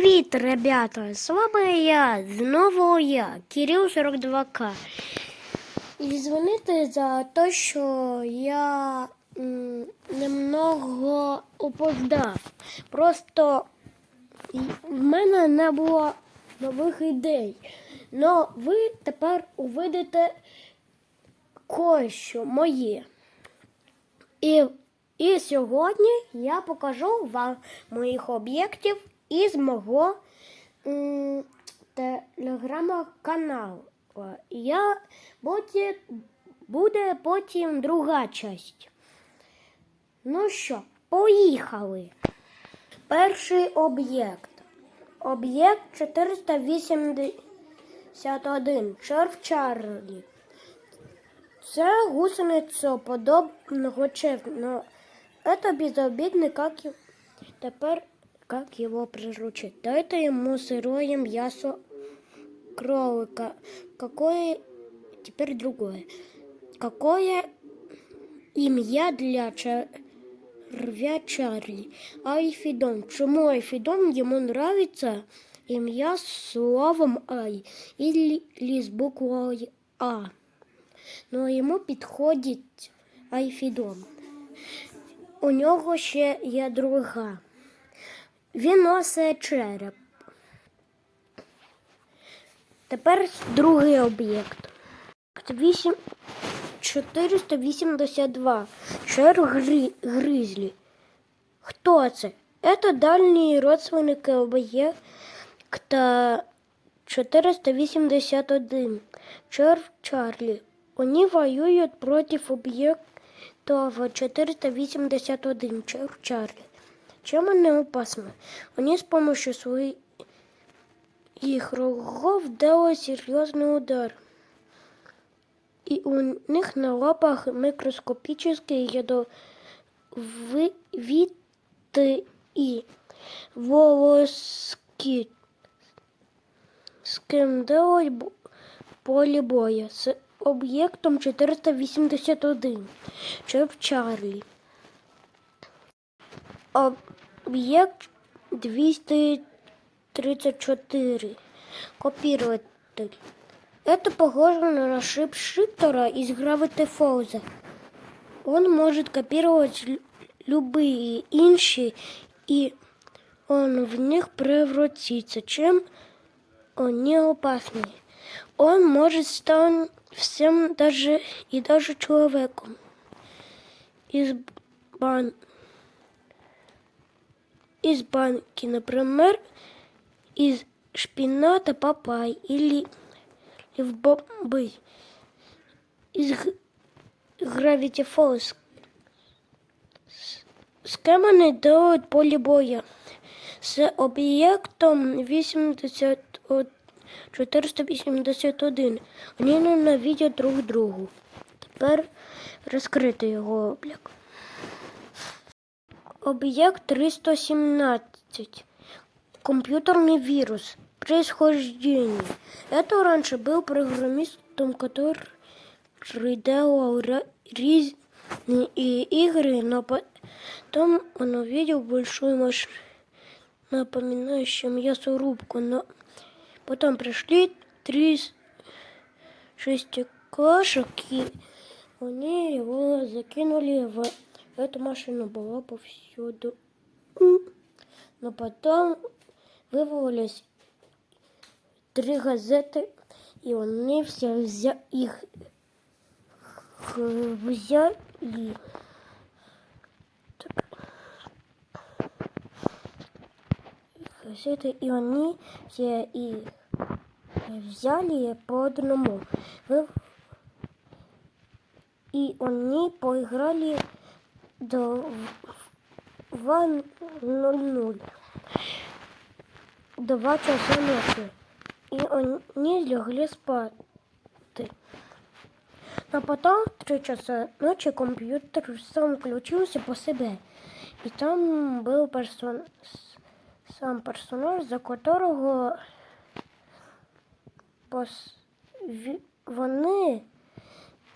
Привіт, ребята! З вами я, знову я, Кирил 42К. І дзвонити за те, що я м, немного опоздав. Просто в мене не було нових ідей. Но ви тепер увидите кое-що моє. І, і сьогодні я покажу вам моїх об'єктів із мого м, телеграма-каналу. Я буде, буде потім друга часть. Ну що, поїхали. Перший об'єкт. Об'єкт 481. Черв Чарлі. Це гусениця подобного червя. Это безобидный, как и- теперь, как его приручить. Дайте ему сырое мясо кролика. Какое теперь другое? Какое имя для червя Чарли? Айфидон. Чему Айфидон ему нравится имя с словом Ай или, или с буквой А? Ну, йому підходить Айфідон. У нього ще є друга. Він носить череп. Тепер другий об'єкт. 8, 482. Шер гри, гризлі. Хто це? Це дальній родственник об'єкта 481. Черв Чарлі. Они воюют против объектов 481. Черв Чарлі Чем они опасны? Они с помощью своих рогов делают серьезный удар. И у них на лапах микроскопические ядовитые волоски. З ким делать бо- полі боя з об'єктом 481. Черв Чарлі. Об'єкт 234. Копирователь. Это похоже на шипшиптера из Gravity Falls. Он может копировать лю- любые інші, и он в них превратится. Чем они опасны? Он может стать всем даже и даже человеком. Из, бан... из банки, например, из шпината папай или в бобы. Из Gravity Falls. С- З ким делають полі боя? З об'єктом 80 от 481. Вони ненавидять друг другу. Тепер розкрити його облік. Объект 317. Компьютерный вирус. Происхождение. Это раньше был программистом, который делал ра- разные игры, но потом он увидел большую машину, напоминающую мясорубку, но потом пришли три с- шестиклашек, и они его закинули в эту машину. Была повсюду. М. Но потом вывалились три газеты, и они все взя... их х- взяли. Так. Газеты, и они все их взяли по одному. Вы- И они поиграли до 2.00. Два часа ночи. И они легли спать. А потом в 3 часа ночи компьютер сам включился по себе. И там был персон... сам персонаж, за которого пос... вони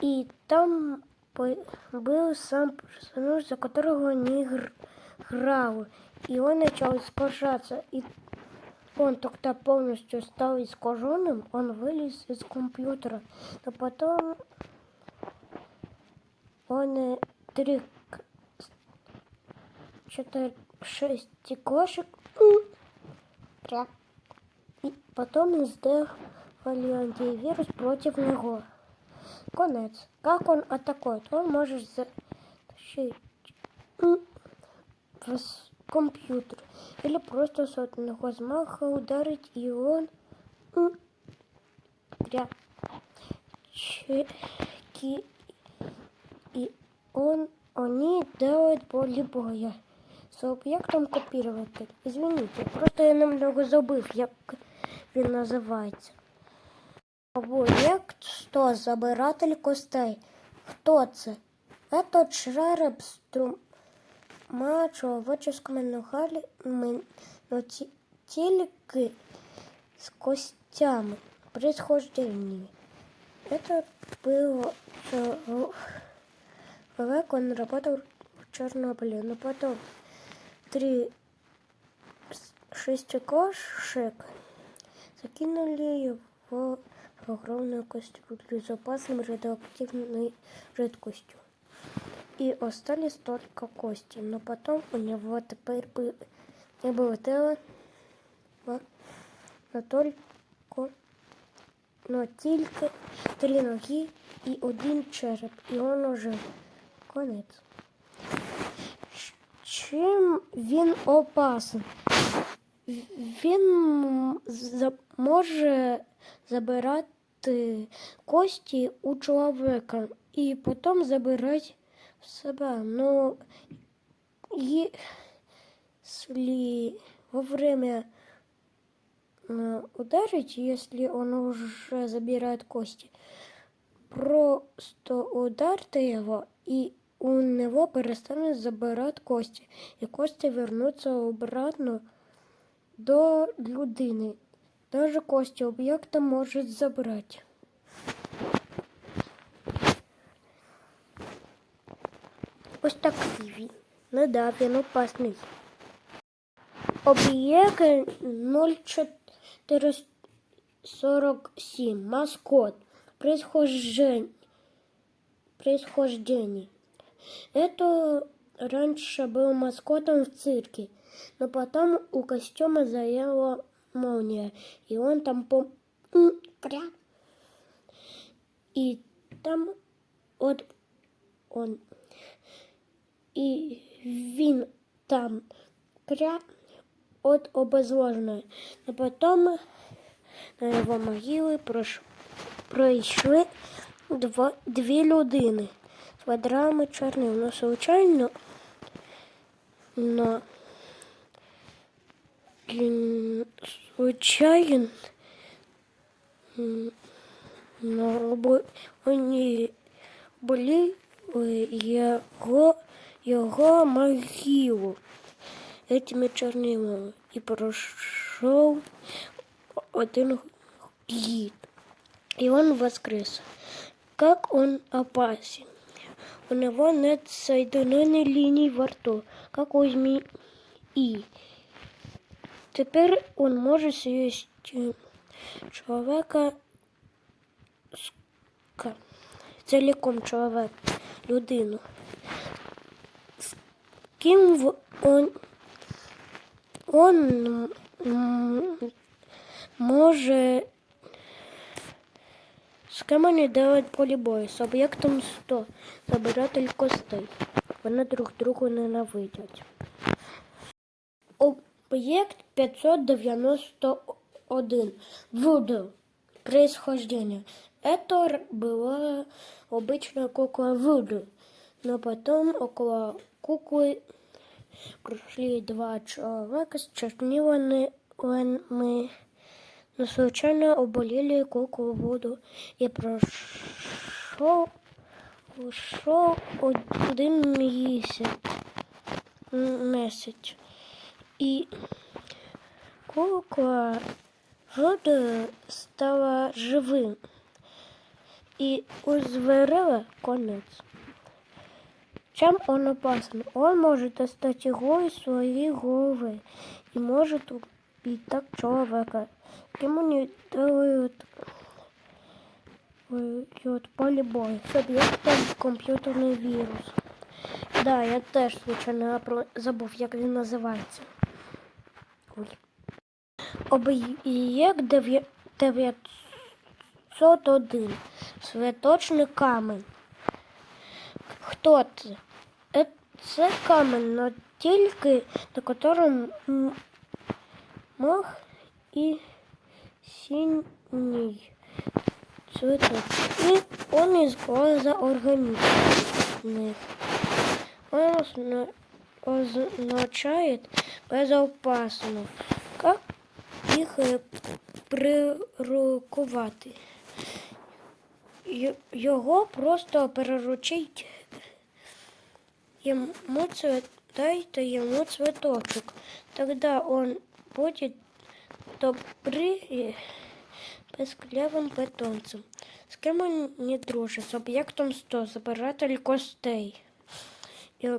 і там по- був сам персонаж, за которого они гр- грали. И он начал спасаться. И он тогда полностью стал искаженным, он вылез из компьютера. Но потом он э, три, к- четыре, шесть кошек тряп. И потом сделали антивирус против него. Конец. Как он атакует? Он может затащить компьютер или просто с одного взмаха ударить, и он. Чеки. И он, они делают поле боя з об'єктом копірувати. Извините, просто я немного забив, як він називається. Об'єкт 100. Забиратель костей. Хто це? Это череп з трьома чоловіческими ногами, но ті- тільки з костями. Происхождение. Это было человек, он работал в Чернобыле, но потом три с- шесть кошек закинули его в огромную кастрюлю с опасным радиоактивной жидкостью. И остались только кости. Но потом у него теперь бы- не было тела, а- но только но тільки три ноги і один череп, і він уже конець. Ч- Чим він опасен? Він м, за- може забирати кості у чоловіка і потім забирати в себе. Ну, если во время э, ударить, если он уже забирает кости. Просто ударьте его, и у него перестанет забирать кости. И кости вернутся обратно до людини. Даже кости об'єкта может забрать. Ось такий він. Ну да, він опасний. Объект 0447. Маскот. Происхождение. Происхождение. Это раньше был маскотом в цирке, но потом у костюма заела молния, и он там по... И там от он і він там кря от обезвоженої. А потім на його могили пройшли два... дві людини з ведрами чорним. Ну, звичайно, но... м, но вони були е, його, його могилу этими чорнилами і пройшов один гід. И он воскрес. Как он опасен? У него нет соединенной линии во рту, как у змеи. Теперь он может съесть человека целиком человек, людину. З ким он, он може з ким вони делають полі бою? З об'єктом 100, забиратель костей. Вони друг другу ненавидять. Объект 591. Вуду. Происхождение. Это р- была обычная кукла Вуду. Но потом около куклы пришли два человека с чернилами, но случайно оболели куклу Вуду. И прошел, ушел один місяць. м, І кукла Вода стала живим. И у зверя конец. Чем он опасен? Он может достать иглой из своей головы и может спиток человека, ему не делают вот, поле боя с об'єктом комп'ютерний вірус. Да, я теж про- забув, як він називається. Ой. Об'єкт 901. Святочний камень. Хто це? Е, Це камень, но тільки на котором мох і синій цветок. И он из глаза организмных. Он означает безопасно. Как їх е, прирокувати? Його просто переручить цвет, дайте ему цветочек. Тогда он будет добрый и песклявим питомцем. З ким він не дружить? З об'єктом 100, забиратель костей. І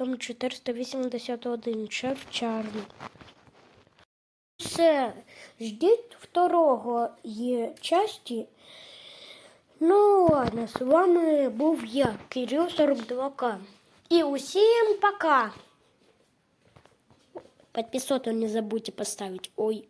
об'єктом 481, шеф Чарлі. Все, ждіть второго є часті. Ну ладно, з вами був я, Кирил 42К. І усім пока! Подписаться не забудьте поставить. Ой.